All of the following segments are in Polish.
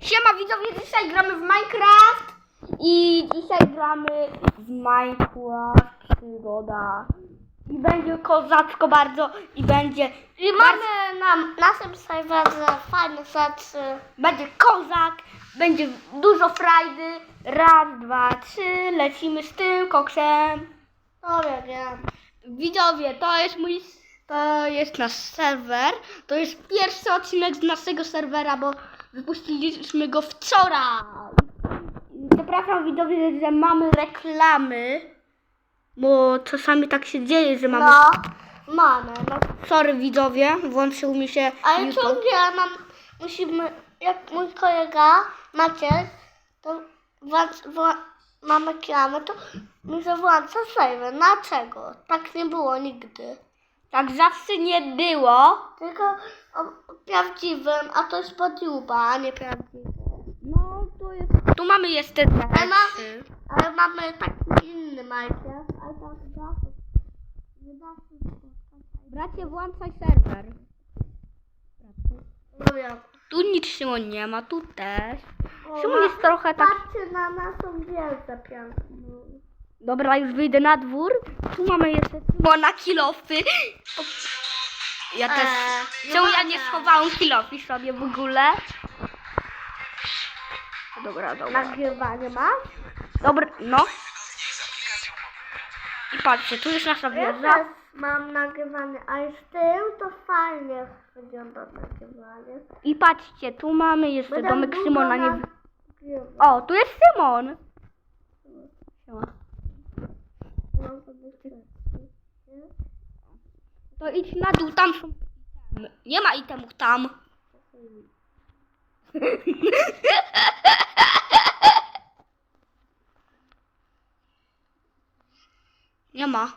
Siema widzowie, dzisiaj gramy w Minecraft i dzisiaj gramy w Minecraft przygoda. I będzie kozacko bardzo i będzie I mamy na naszym serwerze fajne rzeczy. będzie kozak, będzie dużo frajdy. Raz, dwa, trzy, lecimy z tym koksem. No ja wiem. Widzowie, to jest mój, to jest nasz serwer. To jest pierwszy odcinek z naszego serwera, bo wypuściliśmy go wczoraj. Przepraszam widzowie, że mamy reklamy, bo czasami tak się dzieje, że mamy... No, mamy. No. Sorry widzowie, włączył mi się... Ale YouTube. ciągle mam, musimy, jak mój kolega Maciek, to włącz, wła, mamy reklamy, to mi zawłącza serwer. Dlaczego? Tak nie było nigdy. Tak zawsze nie było. Tylko prawdziwym, a to jest pod YouTube'a, a nie prawdziwy. No, to jest... Tu mamy jeszcze Ale, ma, ale mamy taki inny Minecraft, ale tam nie Bracie, włączaj serwer. No. Tu nic się nie ma, tu też. O, Szymon jest trochę tak... Patrzcie na naszą wielce piękną. Dobra, już wyjdę na dwór. Tu mamy jeszcze Szymona kilofy. Ja też... Eee, Czemu ja nie schowałam kilofi sobie w ogóle? Dobra, dobra. Nagrywanie masz? Dobra, no. I patrzcie, tu jest nasza Ja wieża. też mam nagrywanie, a z tyłu to fajnie wygląda nagrywanie. I patrzcie, tu mamy jeszcze Będę domek Szymona. Nie... nagrywać. O, tu jest Szymon. Siema. Mam sobie kresy. To idź na dół, tam są itemy. Nie ma itemów tam. Nie ma.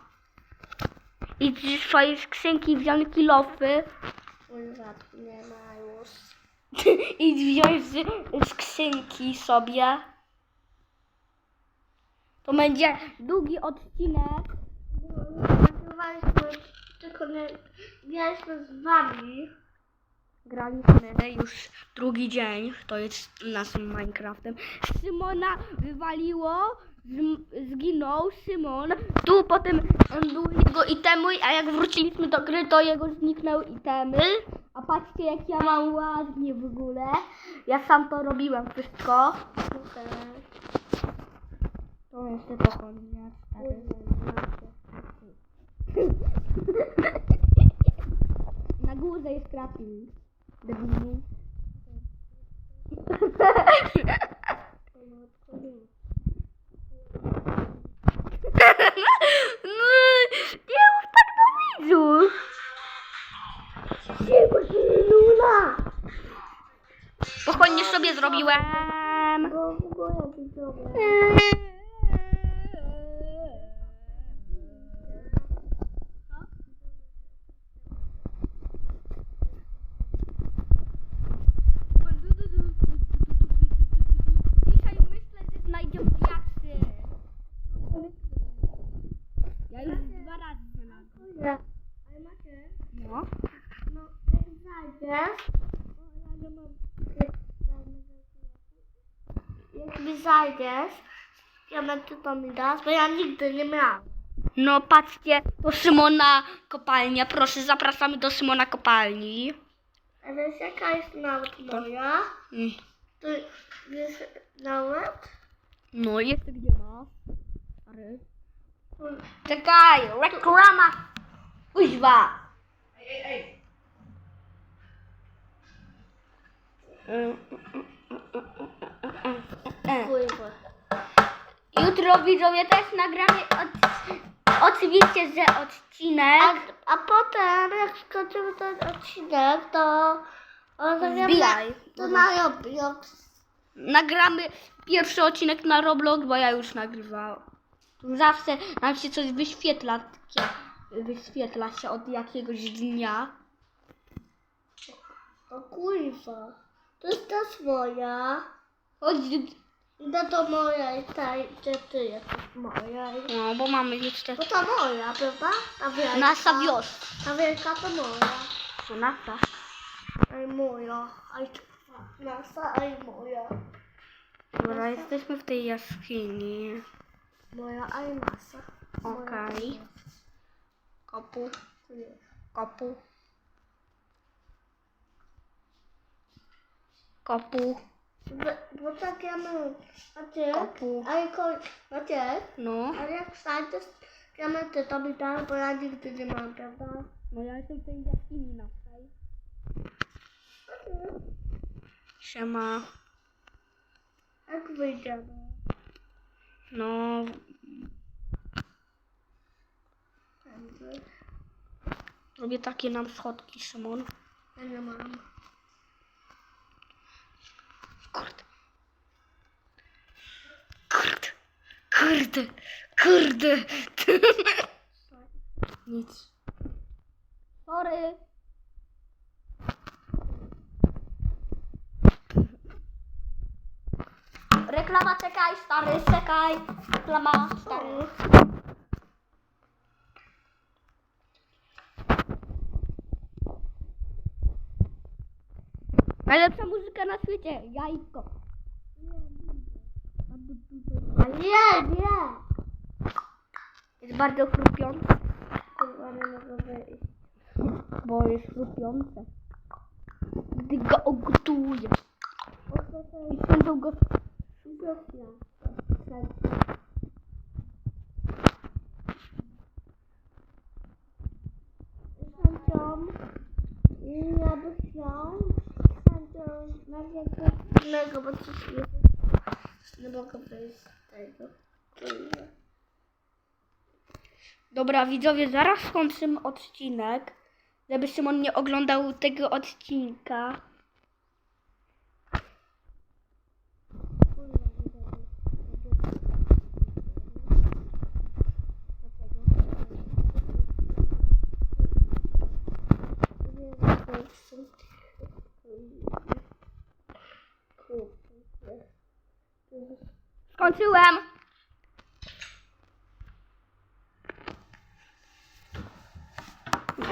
Idź z swojej skrzynki wziąć kilofy. Nie ma już. Idź wziąć z skrzynki sobie. To będzie długi odcinek. Tylko nie graliśmy z wami. Graliśmy już drugi dzień, to jest naszym Minecraftem. Szymona wywaliło, z- zginął Szymon. Tu potem były jego itemy, a jak wróciliśmy do gry, to jego zniknęły itemy. A patrzcie, jak ja mam ładnie w ogóle. Ja sam to robiłem wszystko. To jeszcze pochodnia. Górze jest crafting. Debilu. No, nie mów tak do widzów. Luna! Pochodnie sobie zrobiłem. Bo w ogóle widzowie. Dzisiaj myślę, że znajdziemy diaksy. Ja już dwa razy znalazłem. Nie. Ale macie, No. no jak mam jak mi zajdziesz, diamenty to mi dasz, bo ja nigdy nie miałam. No patrzcie, to Szymona kopalnia. Proszę, zapraszamy do Szymona kopalni. A wiesz jaka jest nawet moja? Mm. To wiesz nawet? No jest gdzie ma. Stary. Czekaj, reklama. Kuźwa. Pływa. Jutro widzowie też nagramy od... oczywiście, że odcinek. A, a potem jak skończymy ten odcinek, to o, zagramy Wbijaj. na- To na Roblox. Nagramy pierwszy odcinek na Roblox, bo ja już nagrywałam. Zawsze nam się coś wyświetla, takie, wyświetla się od jakiegoś dnia. O kurwa. To jest też moja. Chodź, No to moja i ta, i ty, jesteś moja. i- no bo mamy jeszcze Bo to moja, prawda? Ta wielka. nasza wioska. Ta wielka to moja. To nasza. Ej, moja. To- Nasza, a i moja. Dobra, jesteśmy w tej jaskini. Moja, a i nasza. Moja, Okej. i Kopu, kopu. Kopu, Bo- Bo tak ja mam. Macie? kopu. A i ko- Macie? No, Ale jak znajdziesz diamenty, to mi daj, bo ja nigdy nie mam, prawda? no ja jestem tej jaskini naszej. Siema. Jak wyjdziemy? No, robię takie nam schodki, Szymon. Ja nie mam. Kurde. Kurde. Kurde. Kurde. Nic. Sorry. Reklama, czekaj, stary, czekaj. Reklama, stary. Najlepsza muzyka na świecie, jajko. A nie, nie! Jest bardzo chrupiące, Kurwa, nie mogę wyjść. bo jest chrupiące. Gdy go ogotuję. I będą go... Ja bym chciał, chęcią, na jakiegoś innego, bo coś nie, nie mogę wyjść z tego. Kurde. Dobra, widzowie, zaraz skończymy odcinek, żeby Szymon nie oglądał tego odcinka. Skończyłem!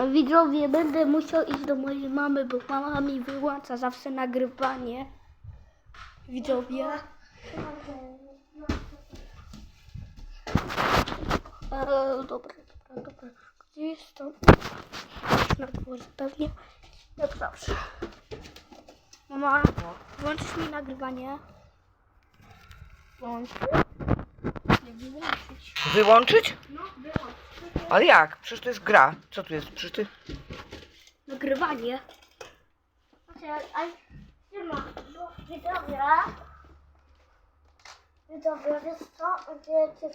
Widzowie, będę musiał iść do mojej mamy, bo mama mi wyłącza zawsze nagrywanie. Widzowie. E, dobra, dobra, dobra. Gdzie jest to? Na dworze pewnie. Jak zawsze. Mama, włączysz mi nagrywanie? Włącz. Nie wyłączyć. Wyłączyć? Ale jak? Przecież to jest gra. Co tu jest? Przecież ty... Nagrywanie. Znaczy, a nie ma. No. Widzowie, wiesz co? Wiecie